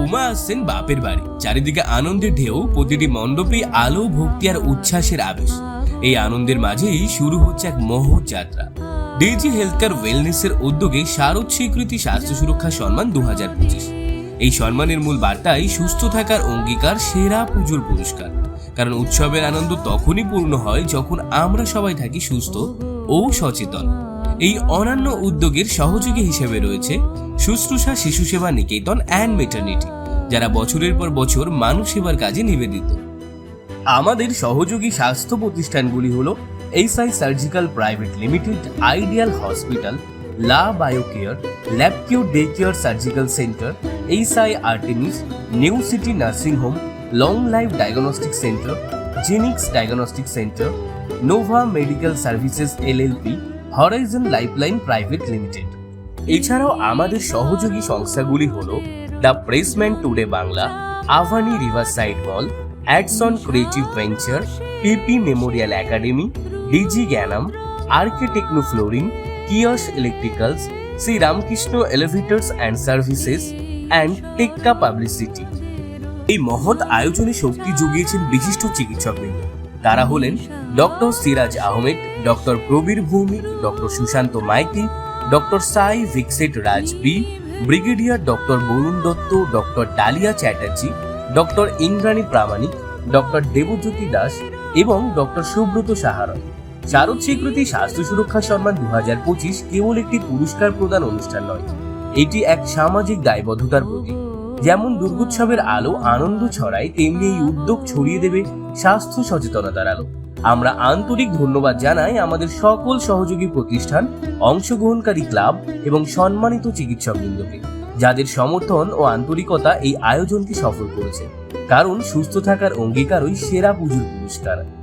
বৌমা আসছেন বাপের বাড়ি। চারিদিকে আনন্দের ঢেউ, প্রতিটি মণ্ডপে আলো, ভক্তি আর উচ্ছ্বাসের আবেশ। এই আনন্দের মাঝেই শুরু হচ্ছে এক মহৎ যাত্রা। ডিজি হেলথ কেয়ার ওয়েলনেসের উদ্যোগে শারদ স্বীকৃতি স্বাস্থ্য সুরক্ষা সম্মান দু হাজার পঁচিশ। এই সম্মানের মূল বার্তাই সুস্থ থাকার অঙ্গীকার, সেরা পুজোর পুরস্কার। কারণ উৎসবের আনন্দ তখনই পূর্ণ হয় যখন আমরা সবাই থাকি সুস্থ ও সচেতন। এই অনন্য উদ্যোগের সহযোগী হিসেবে রয়েছে শুশ্রূষা শিশু সেবা নিকেতন অ্যান্ড মেটার্নিটি যারা বছরের পর বছর মানুষ সেবার কাজে নিবেদিত। আমাদের সহযোগী স্বাস্থ্য প্রতিষ্ঠানগুলি হলো এইসআই surgical private limited ideal hospital লা বায়োকেয়ার ল্যাবকিউ day care surgical centre এইসআই Artemis new city nursing home long life diagnostic centre Xenix diagnostic centre Nova medical services LLP horizon lifeline private limited এছাড়াও আমাদের সহযোগী সংস্থাগুলি হল the Pressman today Bangla Avani river side mall Adson creative venture PP memorial academy DG Gyanam RK techno flooring কিয়স electricals Shri Ramakrishna elevators and services and টেক্কা publicity এই মহৎ আয়োজনে শক্তি জুগিয়েছেন বিশিষ্ট চিকিৎসকবৃন্দ। তারা হলেন doctor Siraj Ahmed, doctor Prabir Bhowmik doctor Sushanta Maiti, doctor Sai ভিক্সেট Razvi brigadier doctor Barun Dutta, doctor Dalia Chatterjee, doctor Indrani Pramanik, doctor Debjyoti Das এবং ডক্টর সুব্রত সাহারয় শারদ স্বীকৃতি স্বাস্থ্য সুরক্ষা সম্মান দু হাজার পঁচিশ কেবল একটি পুরস্কার প্রদান অনুষ্ঠান নয়, এটি এক সামাজিক দায়বদ্ধতার প্রতীক। যেমন দুর্গোৎসবের আলো আনন্দ ছড়ায়, তেমনি এই উদ্যোগ ছড়িয়ে দেবে স্বাস্থ্য সচেতনতার আলো। আমরা আন্তরিক ধন্যবাদ জানাই আমাদের সকল সহযোগী প্রতিষ্ঠান, অংশগ্রহণকারী ক্লাব এবং সম্মানিত চিকিৎসক চিকিৎসকবৃন্দকে, যাদের সমর্থন ও আন্তরিকতা এই আয়োজনকে সফল করেছে। কারণ সুস্থ থাকার অঙ্গীকারই সেরা পুজোর পুরস্কার।